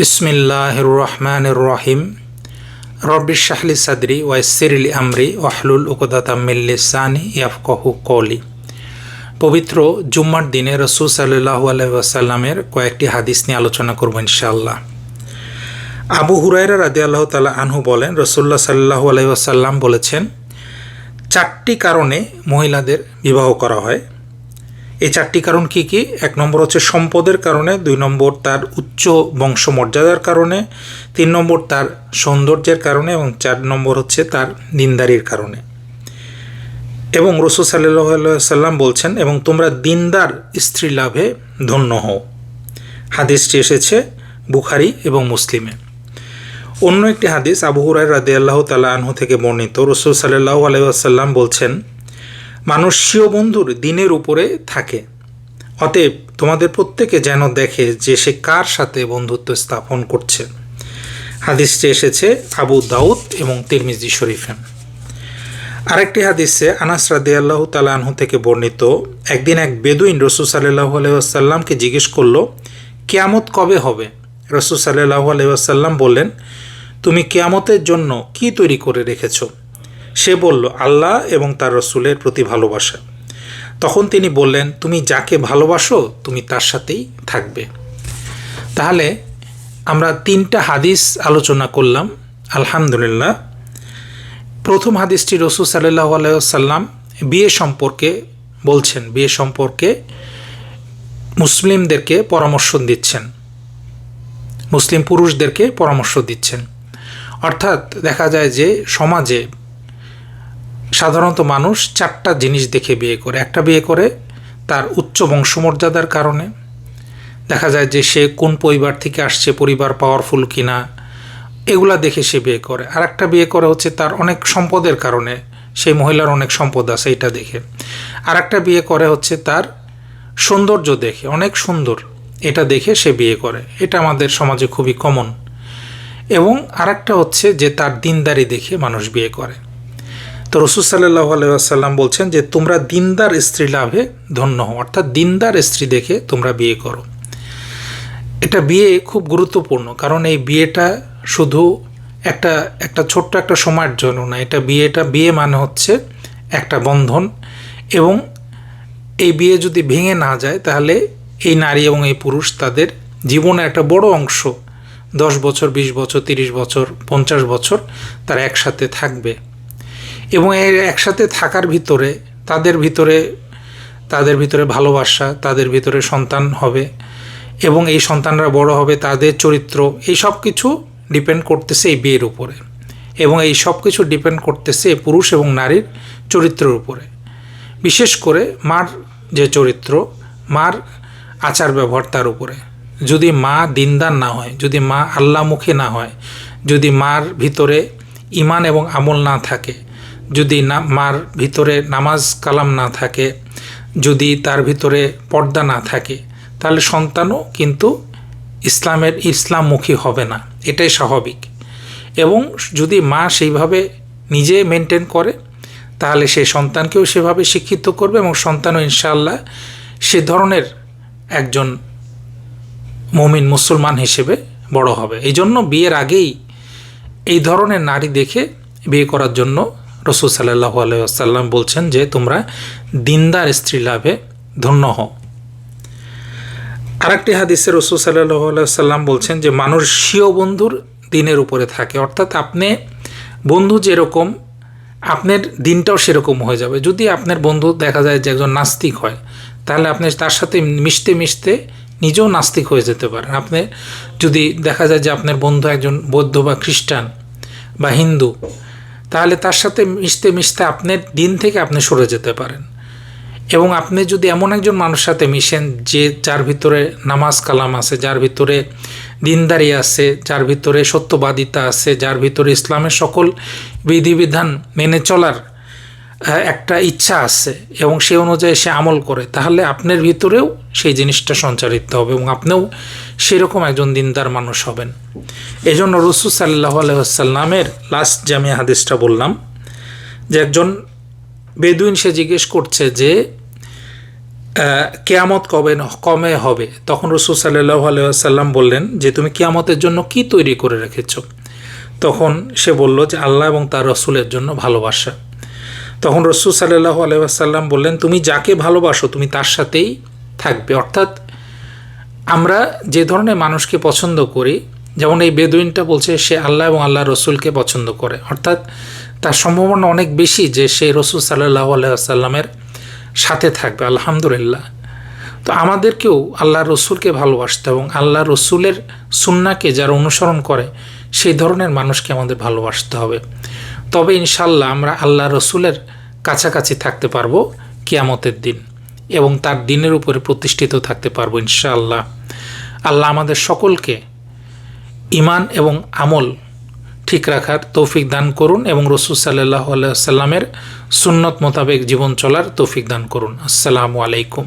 বিসমিল্লাহ রহমান রহিম রব্বি শাহলি সাদরি ওয়াইসিরলি আমরি ওয়াহলুল উকদাতামিল্লিসানি ইয়াফকহু কলি পবিত্র জুম্মার দিনে রসুল সাল্লাহ আলহামের কয়েকটি হাদিস নিয়ে আলোচনা করব ইনশাআল্লাহ। আবু হুরাইরা রাদি আল্লাহ তালা আনহু বলেন রসুল্লাহ সাল্লাহ আলহিহাসাল্লাম বলেছেন, চারটি কারণে মহিলাদের বিবাহ করা হয়। এই চারটি কারণ কি কি? এক নম্বর হচ্ছে সম্পদের কারণে, দুই নম্বর তার উচ্চ বংশমর্যাদার কারণে, তিন নম্বর তার সৌন্দর্যের কারণে এবং চার নম্বর হচ্ছে তার দিনদারির কারণে। এবং রসুল সাল্লাম বলছেন, এবং তোমরা দিনদার স্ত্রী লাভে ধন্য হও। হাদিসটি এসেছে বুখারি এবং মুসলিমে। অন্য একটি হাদিস আবু হুরাই রাদে আল্লাহ তালা আনহু থেকে বর্ণিত। রসুল সাল্লাহ আলাইসাল্লাম বলছেন মানুষ স্বীয় বন্ধুর দিনের উপরে থাকে। অতএব তোমাদের প্রত্যেকে যেন দেখে যে সে কার সাথে বন্ধুত্ব স্থাপন করছে। হাদিসটি এসেছে আবু দাউদ এবং তিরমিজি শরীফে। আরেকটি হাদিসে আনাস রাদি আল্লাহ তালাহু থেকে বর্ণিত, একদিন এক বেদুইন রসুল সাল্লাহ আলহাসাল্লামকে জিজ্ঞেস করল, কেয়ামত কবে হবে? রসুল সাল্লাহ আলহাসাল্লাম বললেন, তুমি কেয়ামতের জন্য কি তৈরি করে রেখেছো? সে বলল, আল্লাহ এবং তার রসুলের প্রতি ভালোবাসা। তখন তিনি বললেন, তুমি যাকে ভালোবাসো, তুমি তার সাথেই থাকবে। তাহলে আমরা তিনটা হাদিস আলোচনা করলাম, আলহামদুলিল্লাহ। প্রথম হাদিসটি রসুল সাল্লাহ আলাইসাল্লাম বিয়ে সম্পর্কে বলছেন, বিয়ে সম্পর্কে মুসলিমদেরকে পরামর্শ দিচ্ছেন, মুসলিম পুরুষদেরকে পরামর্শ দিচ্ছেন। অর্থাৎ দেখা যায় যে সমাজে সাধারণত মানুষ চারটা জিনিস দেখে বিয়ে করে। একটা বিয়ে করে তার উচ্চ বংশমর্যাদার কারণে। দেখা যায় যে সে কোন পরিবার থেকে আসছে, পরিবার পাওয়ারফুল কিনা, এগুলা দেখে সে বিয়ে করে। আর একটা বিয়ে করে হচ্ছে তার অনেক সম্পদের কারণে। সেই মহিলার অনেক সম্পদ আছে এটা দেখে। আর একটা বিয়ে করে হচ্ছে তার সৌন্দর্য দেখে, অনেক সুন্দর। এটা দেখে সে বিয়ে করে। এটা আমাদের সমাজে খুবই কমন এবং আরেকটা হচ্ছে যে তার দিনদারি দেখে মানুষ বিয়ে করে। তো রসুল সাল্লাহ আলাইসাল্লাম বলছেন যে, তোমরা দিনদার স্ত্রী লাভে ধন্য হও। অর্থাৎ দিনদার স্ত্রী দেখে তোমরা বিয়ে করো। এটা বিয়ে খুব গুরুত্বপূর্ণ, কারণ এই বিয়েটা শুধু একটা একটা ছোট্ট একটা সময়ের জন্য না, এটা বিয়েটা, বিয়ে মানে হচ্ছে একটা বন্ধন। এবং এই বিয়ে যদি ভেঙে না যায়, তাহলে এই নারী এবং এই পুরুষ তাদের জীবনের একটা বড় অংশ, দশ বছর, বিশ বছর, তিরিশ বছর, পঞ্চাশ বছর তারা একসাথে থাকবে। এবং এর একসাথে থাকার ভিতরে, তাদের ভিতরে তাদের ভিতরে ভালোবাসা, তাদের ভিতরে সন্তান হবে এবং এই সন্তানরা বড় হবে, তাদের চরিত্র, এই সব কিছু ডিপেন্ড করতেছে এই বিয়ের উপরে এবং এই সব কিছু ডিপেন্ড করতেছে পুরুষ এবং নারীর চরিত্রের উপরে। বিশেষ করে মার যে চরিত্র, মার আচার ব্যবহার তার উপরে। যদি মা দিনদার না হয়, যদি মা আল্লামুখী না হয়, যদি মার ভিতরে ইমান এবং আমল না থাকে, যদি না, মার ভিতরে নামাজ কালাম না থাকে, যদি তার ভিতরে পর্দা না থাকে, তাহলে সন্তানও কিন্তু ইসলামের ইসলামমুখী হবে না, এটাই স্বাভাবিক। এবং যদি মা সেইভাবে নিজে মেনটেন করে, তাহলে সেই সন্তানকেও সেভাবে শিক্ষিত করবে এবং সন্তানও ইনশাআল্লাহ সে ধরনের একজন মমিন মুসলমান হিসেবে বড় হবে। এই জন্য বিয়ের আগেই এই ধরনের নারী দেখে বিয়ে করার জন্য রসুল সাল্লাহ আলাইসাল্লাম বলছেন যে তোমরা দিনদার স্ত্রী লাভে ধন্য হও। আরেকটি হাদিসে রসুল সাল্লাহ সাল্লাম বলছেন যে মানুষ স্বীয় বন্ধুর দিনের উপরে থাকে, অর্থাৎ আপনি বন্ধু যেরকম, আপনার দিনটাও সেরকম হয়ে যাবে। যদি আপনার বন্ধু দেখা যায় যে একজন নাস্তিক হয়, তাহলে আপনি তার সাথে মিশতে মিশতে নিজেও নাস্তিক হয়ে যেতে পারেন আপনি যদি দেখা যায় যে আপনার বন্ধু একজন বৌদ্ধ বা খ্রিস্টান বা হিন্দু, তাহলে তার সাথে মিশতে মিশতে আপনার দিন থেকে আপনি সরে যেতে পারেন। এবং আপনি যদি এমন একজন মানুষের সাথে মিশেন যে যার ভিতরে নামাজ কালাম আছে, যার ভিতরে দিনদারি আছে, যার ভিতরে সত্যবাদিতা আছে, যার ভিতরে ইসলামের সকল বিধিবিধান মেনে চলার একটা ইচ্ছা আছে এবং সে অনুযায়ী সে আমল করে, তাহলে আপনার ভিতরেও সেই জিনিসটা সঞ্চারিত হবে এবং আপনিও সেরকম একজন দিনদার মানুষ হবেন। এই জন্য রসুল সাল্লাহ আলহামের লাস্ট যে আমি হাদিসটা বললাম, যে একজন বেদুইন সে জিজ্ঞেস করছে যে কেয়ামত কবে কমে হবে? তখন রসুল সাল্লাহ আলাইসাল্লাম বললেন যে, তুমি কেয়ামতের জন্য কি তৈরি করে রেখেছ? তখন সে বলল যে, আল্লাহ এবং তার রসুলের জন্য ভালোবাসা। তখন রসুল সাল্লাহ আলাইসাল্লাম বললেন, তুমি যাকে ভালোবাসো, তুমি তার সাথেই থাকবে। অর্থাৎ আমরা যে ধরনের মানুষকে পছন্দ করি, যেমন এই বেদুইনটা বলছে, সে আল্লাহ এবং আল্লাহ রসুলকে পছন্দ করে। অর্থাৎ তার সম্ভাবনা অনেক বেশি যে সে রসুল সাল্লাহ আলাইসাল্লামের সাথে থাকবে, আলহামদুলিল্লাহ। তো আমাদেরকেও আল্লাহ রসুলকে ভালোবাসতে এবং আল্লাহ রসুলের সুন্নাকে যারা অনুসরণ করে, সেই ধরনের মানুষকে আমাদের ভালোবাসতে হবে। তবে ইনশাল্লাহ আমরা আল্লাহ রসুলের কাছাকাছি থাকতে পারব কিয়ামতের দিন এবং তার দিনের উপরে প্রতিষ্ঠিত থাকতে পারব ইনশাআল্লাহ আল্লাহ আমাদের সকলকে ইমান এবং আমল ঠিক রাখার তৌফিক দান করুন এবং রসুল সাল্লাহ সাল্লামের সুন্নত মোতাবেক জীবন চলার তৌফিক দান করুন। আসসালামু আলাইকুম।